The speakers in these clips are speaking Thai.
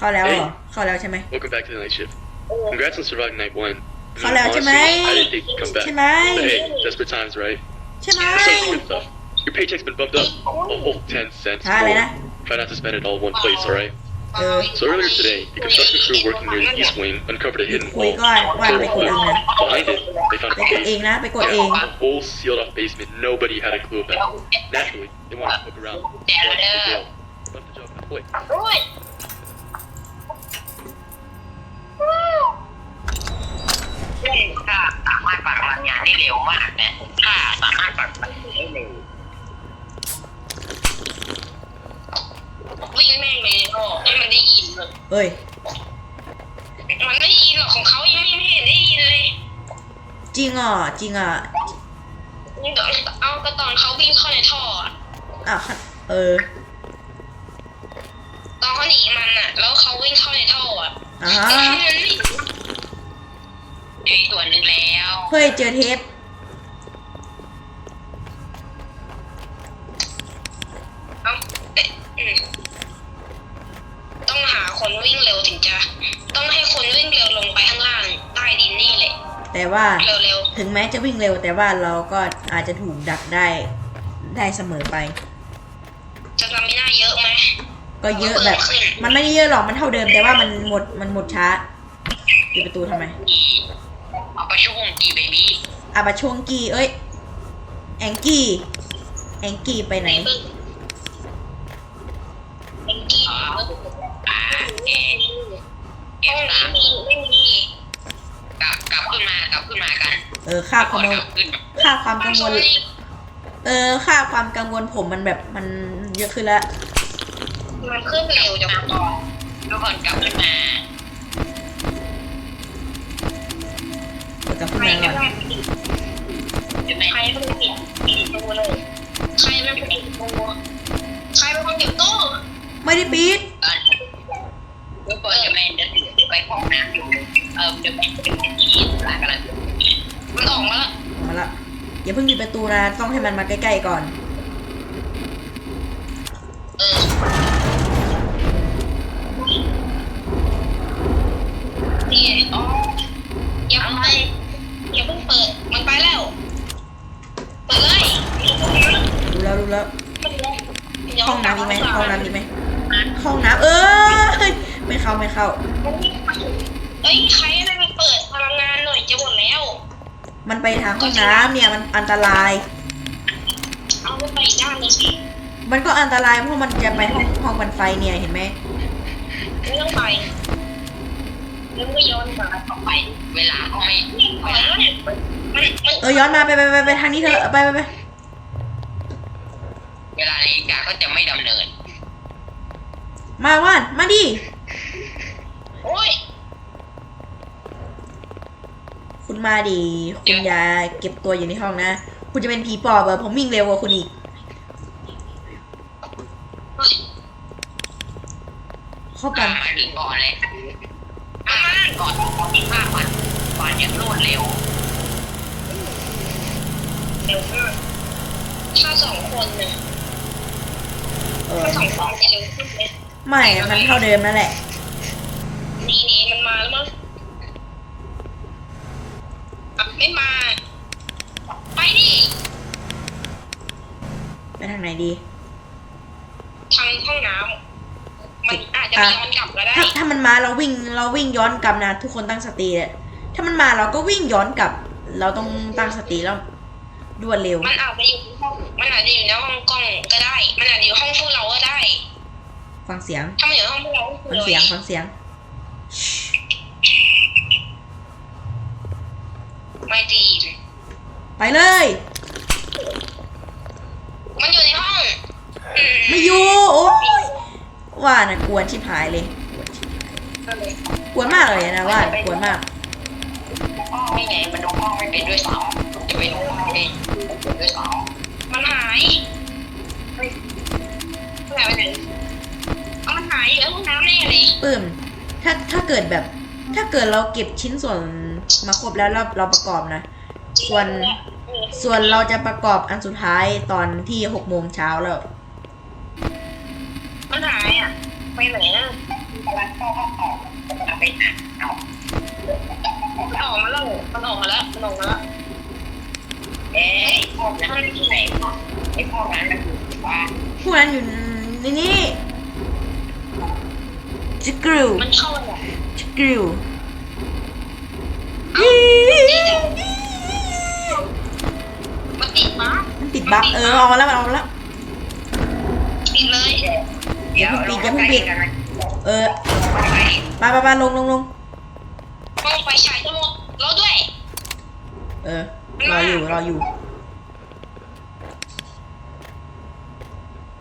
เข้าแล้วเหรอ เข้าแล้วใช่ไหม Welcome back to the night shift. Congrats on surviving night one. And Hello, honestly, Jermaine. I didn't think you'd come back. Jermaine. But hey, desperate times, right? ใช่ไหม Let's start with the good stuff. Your paycheck's been bumped up a whole 10 cents. หาอะไรนะ Try not to spend it all in one place, alright? เออ So earlier today, the construction crew working near the east wing uncovered a hidden คุย hole. ก่อนว่าไปกดเองนะ Behind it, they found ไป a กดเอง cave. นะ ไปกดเอง A whole sealed off basement nobody had a clue about. Naturally, they wanted to poke around. So I took the jail. Left the job halfway. โอ้ยเล่นก็สามารถปัดพลังงานได้เร็วมากนะถ้าสามารถปัดพลังงานได้เร็ววิ่งแม่งเลยโอ้ให้มันได้ยินเลยเอ้ย มันได้ยินหรอกของเขายังไม่เห็นได้ยินเลยจริงอะจริงอะนี่ก็เอากระตอนเขาวิ่งเข้าในท่ออะอะเออ ตอนเขาหนีมันอะ แล้วเขาวิ่งเข้าในท่ออะ อ่าฮะเดี๋ยวอีกตัวหนึ่งแล้วเฮ้ยเจอเทปเอ้าเอ๊ะอืมต้องหาคนวิ่งเร็วถึงจะ ต้องให้คนวิ่งเร็วลงไปข้างล่างใต้ดินนี่แหละ แต่ว่าเร็วถึงแม้จะวิ่งเร็วแต่ว่าเราก็อาจจะถูกดักได้ได้เสมอไป ๆจะทำไม่น่าเยอะไหม ก็เยอะแบบ มันไม่ได้เยอะหรอกมันเท่าเดิมแต่ว่ามันหมดมันหมดช้าปิดประตูทำไมเอาไปช่วงกี่เบบี้อาบะช่วงกี้เอ้ยแองกี้แองกี้ไปไหนเป็นกี่อ่าเอเอฟสามไม่มีกลับกลับขึ้นมากลับขึ้นมากัน เออค่าความกลับขึ้นค่าความกังวลเออค่าความกังวลผมมันแบบมันเยอะขึ้นแล้ว มันขึ้นเร็วจังทุกคนกลับขึ้นมาเดี๋ยวกลับขึ้นใครมาก็ก่อนได้ปิดใครเป็นคนปิดปิดตู้เลย ใครเป็นคนปิดตู้ใครเป็นคนปิดตู้ไม่ได้ปิดกันทุกคนจะไม่เดินไปห้องน้ำอยู่เออเดี๋ยวไปเป็นที่หลังกันละมันออกมาแล้วออกมาละอย่าเพิ่งปิดประตูนะต้องให้มันมาใกล้ๆก่อน เออ นี่อ๋ออย่าเพิ่งไปอย่าเพิ่งเปิด มันไปแล้ว เปิดเลยดูแล้วดูแล้วห้องน้ำดีไหมห้องน้ำดีไหมนะห้องน้ำเออไม่เข้าไม่เข้าเอ้ยใครได้ไปเปิดพลังงานหน่อยจะหมดแล้ว มันไปทางห้องน้ำเนี่ยมันอันตราย เอาไปอีกด้านเลยสิมันก็อันตรายเพราะมันจะไปห้องห้องบันไฟเนี่ยเห็นไหมไม่ต้องไป แล้วก็ย้อนมาต่อไปเวลาก็ไม่ไปแล้วเนี่ยมันมันเออย้อนมาไปไปไปไปทางนี้เถอะไปไปไปเวลานาฬิกาก็จะไม่ดำเนิน มาว่านมาดิโอ้ยคุณมาดิคุณอย่าเก็บตัวอยู่ในห้องนะ คุณจะเป็นผีปอบเหรอผมวิ่งเร็วกว่าคุณอีกเข้าไปมาถึงก่อนเลยมา ก่อนก่อนที่ภาพันกว่างรวดเร็ว เร็วมากถ้าสองคนเนี่ยเออถ้าสองคนจะเร็วขึ้นไหมไม่มันเท่าเดิมนั่นแหละ หนีหนีมันมาแล้วมั้งอะไม่มา ไปดิ ไปทางไหนดี ทางห้องน้ำมันอา จจะย้อนกลับก็ได้ ถ้าถ้ามันมาเราวิ่งเราวิ่งย้อนกลับนะ ทุกคนตั้งสติเลยถ้ามันมาเราก็วิ่งย้อนกลับ เราต้องตั้งสติแล้วด่วนเร็ว มันอาจจะอยู่ในห้องมันอาจจะอยู่ในห้องกล้องก็ได้ มันอาจจะอยู่ห้องพวกเราก็ได้ ฟังเสียง ถ้ามันอยู่ในห้องพวกเราก็คือฟังเสียงฟังเสียง ไม่ดี ไปเลย ว่านะกวนชิบหายเลยกวนชิบหายกวนมากเลยนะว่ากวนมากไม่ไงมันดูห้องไม่เป็นด้วยซ้ำจะไปดูห้องเองด้วยซ้ำมันหายเฮ้ยมันหายไปไหนเอามันหายอยู่ในห้องน้ำแน่เลยปื้มถ้าถ้าเกิดแบบ ถ้าเกิดเราเก็บชิ้นส่วนมาครบแล้วเราเราประกอบนะ ส่วนส่วนเราจะประกอบอันสุดท้ายตอนที่หกโมงเช้าแล้ว ไม่หายอะไม่เหลือรักพ่อก็ออกเอาไปออกมันออกมาแล้วมันออกมาแล้วมันออกมาแล้วเอ๊ะพวกนั้นไม่ที่ไหนพ่อไอ้พวกนั้นมันอยู่บ้านพวกนั้นอยู่ในนี้จิกรูมันเข้าเลยจิกรูมันติดบั๊กมันติดบั๊กเออออกมาแล้วมันออกมาแล้วติดเลย อย่าเพิ่งปิดอย่าเพิ่งปิดเออไปไปไปลงลงลงห้องไฟฉายทั้งหมดรอด้วย เออรออยู่รออยู่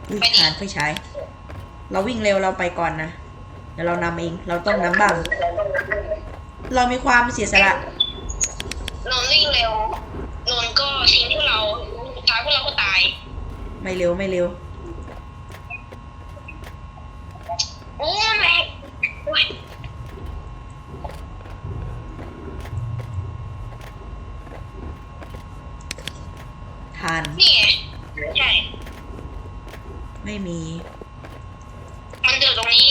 อุ้ยฐานไฟฉายเราวิ่งเร็วเราไปก่อนนะเดี๋ยวเรานำเองเราต้องนำบ้าง เรามีความเสียสละนนวิ่งเร็วนนก็ทิ้งพวกเราสุดท้ายพวกเราก็ตาย ไม่เร็วไม่เร็ว โอ้แม่โอ้ย ทาน นี่ไงใช่ ไม่มี มันอยู่ตรงนี้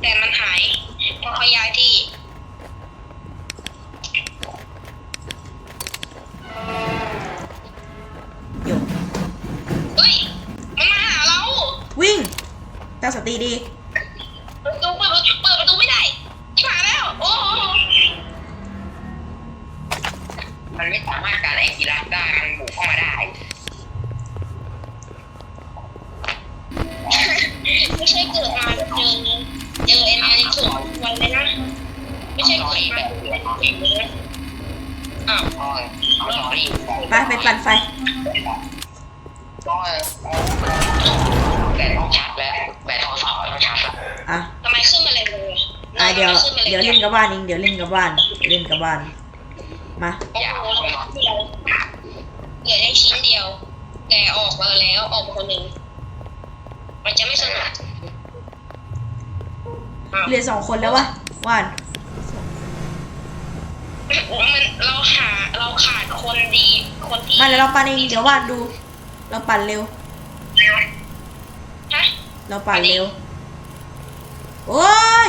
แต่มันหายเพราะเขาย้ายที่ หยก เฮ้ย มันมาหาเรา วิ่ง ตั้ง เดี๋ยวขึ้นมาเลยเดี๋ยวเล่นกับบ้านเองเดี๋ยวเล่นกับบ้านเดี๋ยวเล่นกับบ้าน มาโอ้โหแล้วเหลือเหลือได้ชิ้นเดียว แต่ออกมาแล้วออกมาคนหนึ่งมันจะไม่สนุกอ้าวเหลือสองคนแล้ววะว่านมันเราหาเราขาดคนดีคนที่มาเดี๋ยวเราปั่นเองเดี๋ยวว่านดู เราปั่นเร็ว ฮะเราปั่นเร็ว โอ้ย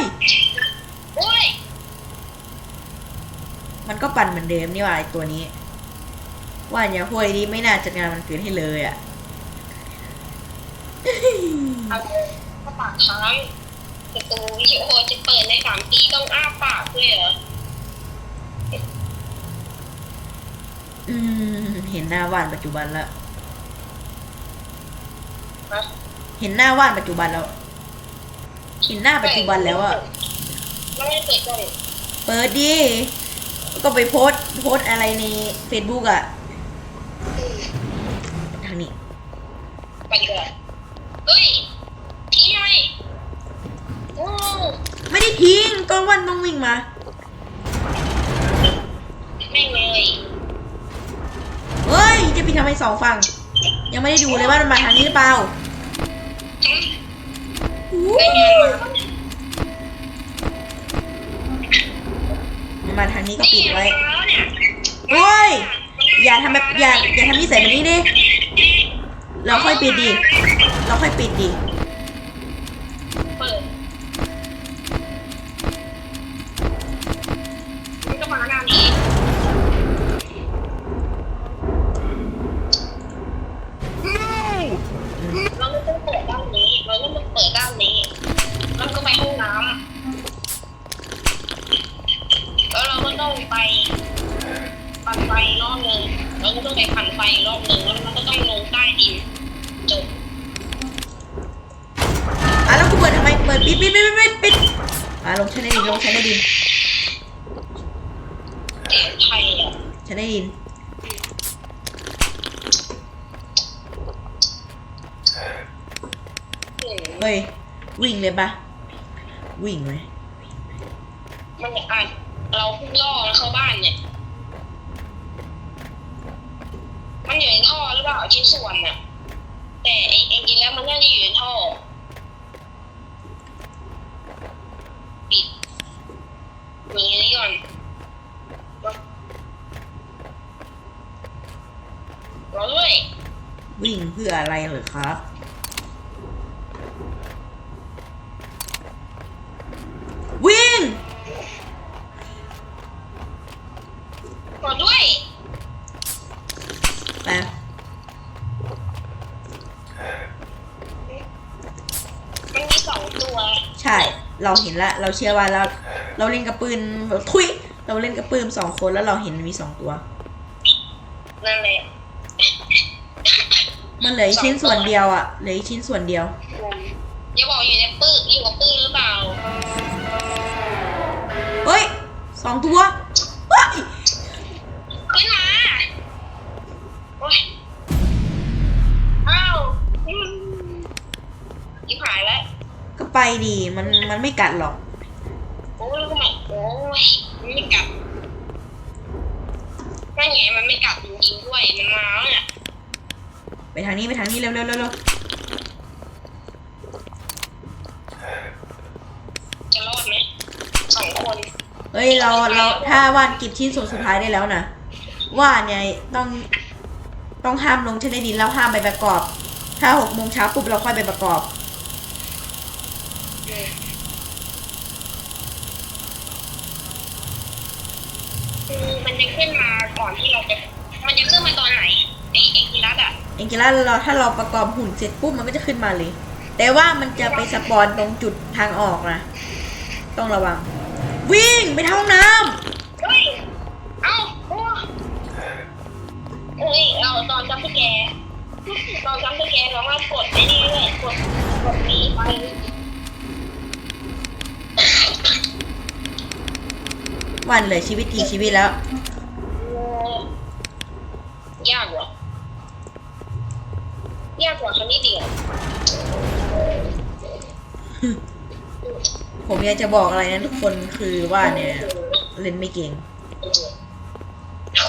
โอ้ยมันก็ปั่นเหมือนเดิมนี่หว่าไอตัวนี้ ว่านอย่าห่วยดีไม่น่าจัดงานมันเกิดให้เลยอะ เอาก็ปากค้างประตูวิดีโอจะเปิดในสามปีต้องอ้าปากด้วยเหรออืม เห็นหน้าว่านปัจจุบันแล้ว ฮะเห็นหน้าว่านปัจจุบันแล้ว เห็นหน้าปัจจุบันแล้วอะ ไม่ได้เปิดกล้องเปิดดิ ก็ไปโพสต์โพสต์อะไรใน Facebook อะ ทางนี้ ไปดีกว่าเฮ้ยทิ้งทำไมโอ้ไม่ได้ทิ้งก็วันต้องวิ่งมา แม่งเลยเฮ้ย จะไปทำไมสองฝั่ง ยังไม่ได้ดูเลยว่ามันมาทางนี้หรือเปล่าทั้งอู้ได้งานมา มาทางนี้ก็ปิดไว้เนี่ยโอ้ย อย่าทำแบบอย่าอย่าทำนิสัยแบบนี้ดิ เราค่อยปิดดิ เราค่อยปิดดิ เฮ้ย วิ่งเลยปะวิ่งเลยมันอ่านเราเพิ่งล่อแล้วเข้าบ้านเนี่ย มันอยู่ในท่อหรือเปล่าชิ้นส่วนน่ะ แต่ไอ้เองกินแล้วมันน่าจะอยู่ในท่อ ปิดอย่างนี้ก่อนรอด้วย วิ่งเพื่ออะไรเหรอครับ ขอด้วยแป๊บมันมีสองตัวใช่ เราเห็นแล้วเราเชื่อว่าเรา เราเล่นกับปืนทุย เราเล่นกับปืนสองคนแล้วเราเห็นมีสองตัว นั่นแหละ มันเหลือชิ้นส่วนเดียวอะเหลือชิ้นส่วนเดียว อย่าบอกอยู่ในปืนอยู่กับปืนหรือเปล่า เฮ้ยสองตัว ก็ไปดีมันมันไม่กัดหรอก โอ้ยแล้วก็แบบโอ้ยมันไม่กัดนั่นไงมันไม่กัดจริงๆด้วย มันมาแล้วเนี่ยไปทางนี้ไปทางนี้เร็วเร็วเร็วเร็วจะรอดไหมสองคนเฮ้ยเราเราถ้าวาดกิบชิ้นส่วนสุดท้ายได้แล้วนะว่าดเนี่ยต้องต้องห้ามลงชั้นใต้ดินแล้วห้ามไปประกอบ ถ้าหกโมงเช้าปุ๊บเราค่อยไปประกอบ มันจะขึ้นมาก่อนที่เราจะ มันจะขึ้นมาตอนไหนไอเอ็กซ์รัสอะเองกิล่าเราถ้าเราประกอบหุ่นเสร็จปุ๊บมันก็จะขึ้นมาเลย แต่ว่ามันจะไปสปอนตรงจุดทางออกนะ ต้องระวัง วิ่งไปทางห้องน้เฮ้ย เอ้าโอ้เฮ้ย เราตอนจำสแกร์ตอนจำสแกร์เราว่ากดไอ้นี่เลยกดกดหนีไปำวันเหลือชีวิตกี่ชีวิตแล้วโอ้ ยากเหรอยากกว่าคำนี้เดียวผมอยากจะบอกอะไรนะทุกคนคือว่าเนี่ย เล่นไม่เก่ง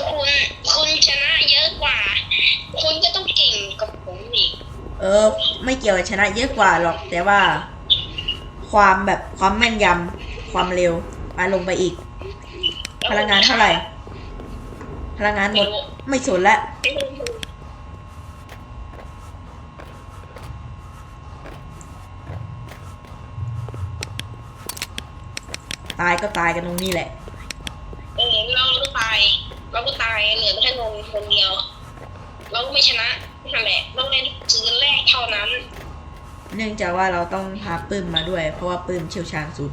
คุณคุณชนะเยอะกว่า คุณก็ต้องเก่งกับผมอีก เออ ไม่เกี่ยวกับชนะเยอะกว่าหรอกแต่ว่า ความแบบความแม่นยำความเร็วปาลงไปอีก พลังงานเท่าไหร่ พลังงานหมด ไม่สนละตายก็ตายกันตรงนี้แหละ เออเราก็ตายเราก็ตายเหลือแค่นงคนเดียว เราก็ไม่ชนะนั่นแหละต้องเล่นคืนแรกเท่านั้น เนื่องจากว่าเราต้องพาปื้มมาด้วย เพราะว่าปื้มเชี่ยวชาญสุด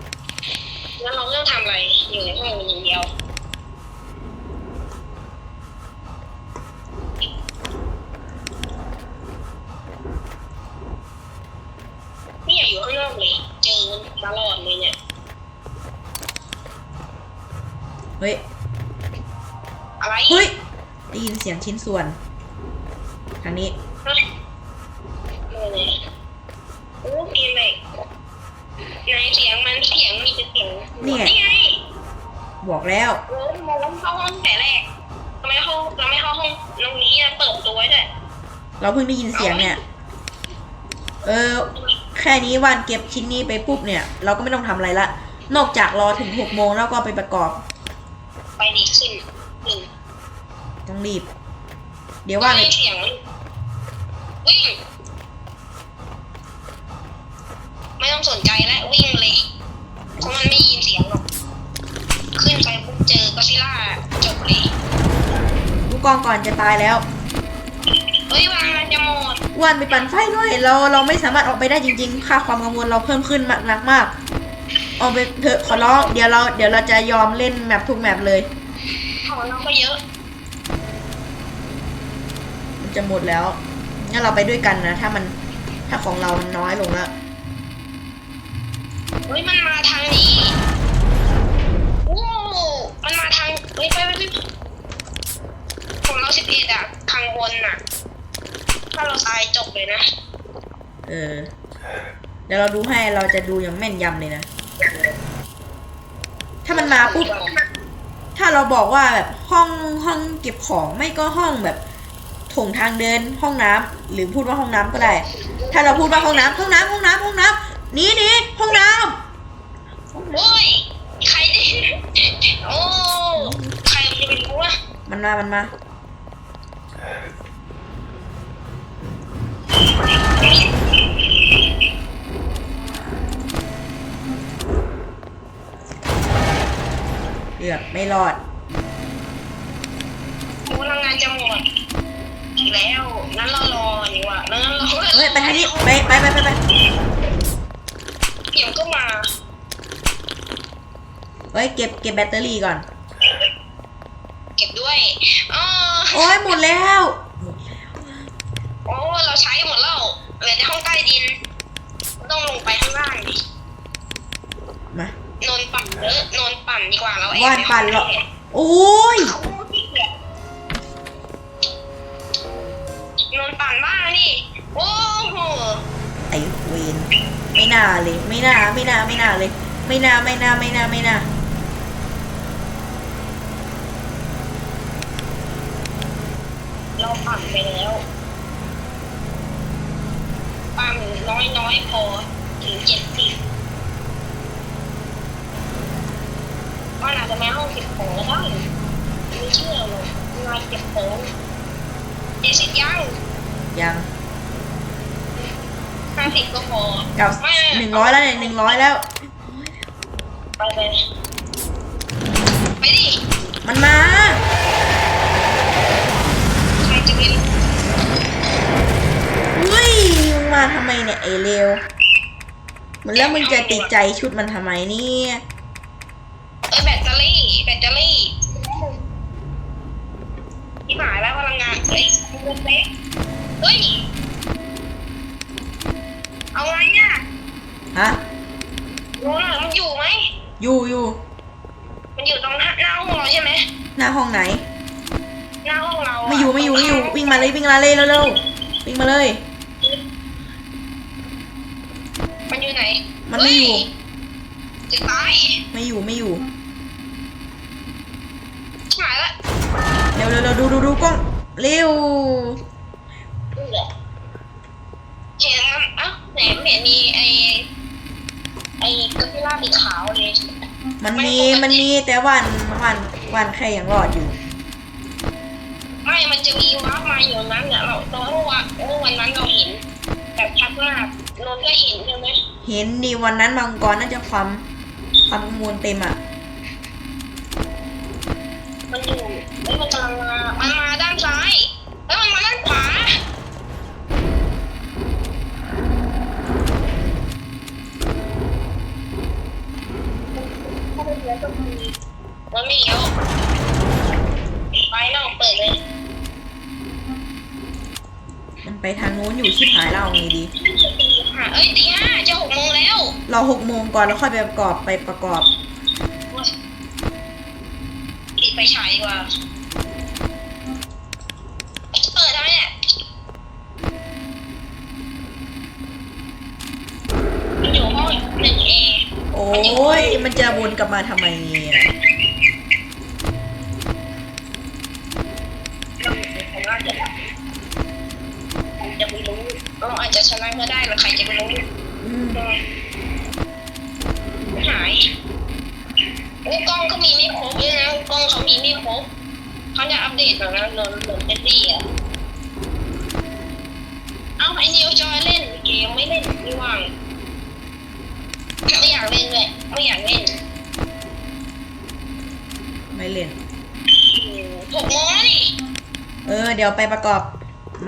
แล้วเราก็ต้องทำอะไรอยู่ในห้องอย่างเดียว ไม่อยากอยู่ข้างนอกเลย เจอ ตลอดเลยเนี่ยเฮ้ย อะไรเฮ้ย ได้ยินเสียงชิ้นส่วน ทางนี้ เฮ้ยเออเนี่ยโอ้เกมเลยไหนเสียงมันเสียงมีแต่เสียงนี่ไงนี่ไงบอกแล้วโอ้ยมองเข้าห้องแต่แรกทำไมเข้าเราไม่เข้าห้องตรงนี้อะเปิดตัวไว้ด้วยเราเพิ่งได้ยินเสียงเนี่ย เออ แค่นี้วันเก็บชิ้นนี้ไปปุ๊บเนี่ย เราก็ไม่ต้องทำอะไรละ นอกจากรอถึงหกโมงแล้วก็ไปประกอบ ไปดีขึ้นหนึ่งต้องรีบ เดี๋ยวว่าได้เลยเสียงวิ่ง ไม่ต้องสนใจแล้ววิ่งเลยเพราะมันไม่ยินเสียงหรอก ขึ้นไปปุ๊บเจอก็ซิล่าจบเลย ผู้กองก่อนจะตายแล้ว เฮ้ยวางมันจะหมดอ้วันไปปั่นไฟด้วย เราเราไม่สามารถออกไปได้จริง ๆ ค่าความกังวลเราเพิ่มขึ้นมากหนักมากออกไปเถอะขอร้องเดี๋ยวเราเดี๋ยวเราจะยอมเล่นแมปทุกแมปเลยของเราก็เยอะ มันจะหมดแล้วงั้นเราไปด้วยกันนะ ถ้ามันถ้าของเรามันน้อยลงแล้วเฮ้ยมันมาทางนี้โอ้มันมาทางเฮ้ยไปไปไปของเราสิบเอ็ดอะทางบนอะ ถ้าเราตายจบเลยนะ เออ เดี๋ยวเราดูให้เราจะดูอย่างแม่นยำเลยนะ ถ้ามันมาปุ๊บ ถ้าเราบอกว่าแบบห้องห้องเก็บของไม่ก็ห้องแบบโถงทางเดินห้องน้ำหรือพูดว่าห้องน้ำก็ได้ ถ้าเราพูดว่าห้องน้ำห้องน้ำห้องน้ำห้องน้ำหนี่นี่ห้องน้โอ้ยใครดิโอ้ใครมันจะไปรู้วะำมันมามันมา เลือกไม่รอดพลังงานจะหมดอีกแล้วงั้นเรารอดีกว่างั้นเราเฮ้ยไปทางนี้ไปไปไปไปไปเสียงก็มาเฮ้ยเก็บเก็บแบตเตอรี่ก่อน เก็บด้วยอ๋อโอ้ยหมดแล้ว โอ้เราใช้หมดแล้วเหลือแต่ห้องใต้ดิน ต้องลงไปข้างล่างดิมานนปั่นเยอะนนปั่นดีกว่าเราแอบว่านปั่นเหรอโอ้ยเขาขี้เกียจนนปั่นบ้างดิโอ้โหไอเวนไม่น่าเลย ไม่น่าไม่น่าไม่น่าเลย ไม่น่าไม่น่าไม่น่าไม่น่าเราปั่นไปแล้ว ปั่นน้อยน้อยๆพอถึงเจ็ดสิบมันอาจจะมาห้องเก็บของก็ได้ไม่เชื่อหรอกงานเก็บของเจ็ดสิบยังยังห้าสิบก็พอกับหนึ่งร้อยแล้วเนี่ยหนึ่งร้อยแล้ว ไปไปไปดิมันมา ใครจะไปรู้ เนี่ยไอเลวมันแล้วมึงจะติดใจชุดมันทำไมเนี่ยเอ้ยแบตเตอรี่แบตเตอรี่ที่หมายแล้วพลังงานเฮ้ยมันเล็กเฮ้ยเอาไงเนี่ยฮะรู้หน่อยมันอยู่ไหมอยู่อยู่มันอยู่ตรงหน้าหน้าห้องเราใช่ไหมหน้าห้องไหน หน้าห้องเราะไม่อยู่ไม่อยู่ไม่อยู่วิ่งมาเลยวิ่งมาเลยเร็วๆวิ่งมาเลย มันอยู่ไหนมันไม่อยู่ เฮ้จะตายไม่อยู่ไม่อยู่ชิบหายละเร็วเร็วเร็วดูดูดูกล้องเร็วนี่แหละเห็นมันเอ้าไหนไม่เห็นมีไอไอ้กระพิล่าสีขาวเลยมันมีมันมีแต่วันวันวันแค่ยังรอดอยู่ ไม่ มันจะมีวาร์ปมาอยู่นั้นเนี่ยเราตอนเมื่อวานเมื่อวันนั้นเราเห็นแบบชัดมากนนท์ก็เห็นใช่ไหมเห็นดีวันนั้นมังกรน่าจะความความกังวลเต็มอะมันอยู่เฮ้ยมันกำลังมามันมาด้านซ้ายแล้วมันมาด้านขวามันไม่เลี้ยวไปนอกเปิดเลย มันไปทางนู้นอยู่ชิบหายเราเอาไงดีค่ะ เอ้ยตีห้าจะหกโมงแล้วรอหกโมงก่อนแล้วค่อยไปประกอบไปประกอบปิดไฟฉายดีกว่า เปิดทำไมเนี่ยมันอยู่ห้องหนึ่งเอโอ้ยมันจะวนกลับมาทำไมเนี่ยผมน่าจะแบบผมจะไม่รู้ เราอาจจะชนะก็ได้หรือใครจะไปรู้อืมหายโอ้กล้องก็มีไม่ครบด้วยนะกล้องเขามีไม่ครบเขาจะอัปเดตแบบนั้นเหมือนเหมือนเป็นดีอะเอาไอ้นิวจอยเล่นเกมไม่เล่นไม่ว่างไม่อยากเล่นเลยไม่อยากเล่นไม่เล่นอืมหกโมงแล้วนี่เออ เดี๋ยวไปประกอบ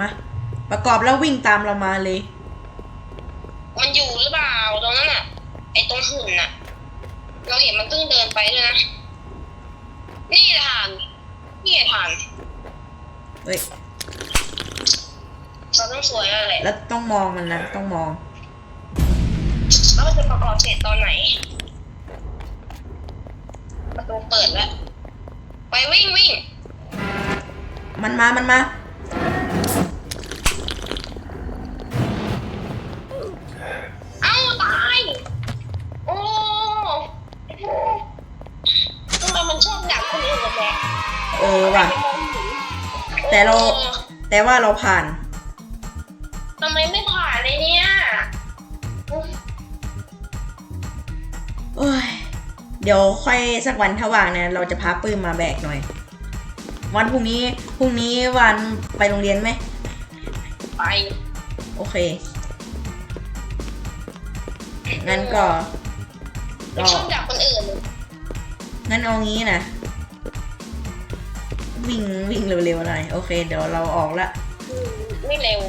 มา ประกอบแล้ววิ่งตามเรามาเลย มันอยู่หรือเปล่าตรงนั้นอะ ไอ้ตรงหุ่นน่ะ เราเห็นมันเพิ่งเดินไปด้วยนะ นี่ทานนี่ทานเฮ้ยเราต้องสวยแล้วแหละแล้วต้องมองมันนะต้องมอง แล้วมันจะประกอบเสร็จตอนไหน ประตูเปิดแล้ว ไปวิ่งวิ่ง มันมา มันมา ทำไมมันชอบดักคนอื่นกันแหละเออว่ะ แต่เรา แต่ว่าเราผ่าน ทำไมไม่ผ่านเลยเนี่ยเอ้ย เดี๋ยวค่อยสักวันถ้าว่างเนี่ยเราจะพาปื้มมาแบกหน่อย วันพรุ่งนี้ พรุ่งนี้วันไปโรงเรียนไหม ไป โอเค งั้นก็ ไม่รอชอบดักคนอื่นงั้นเอางี้นะ วิ่งวิ่งเร็วๆหน่อย โอเค เดี๋ยวเราออกละ ไม่เร็ว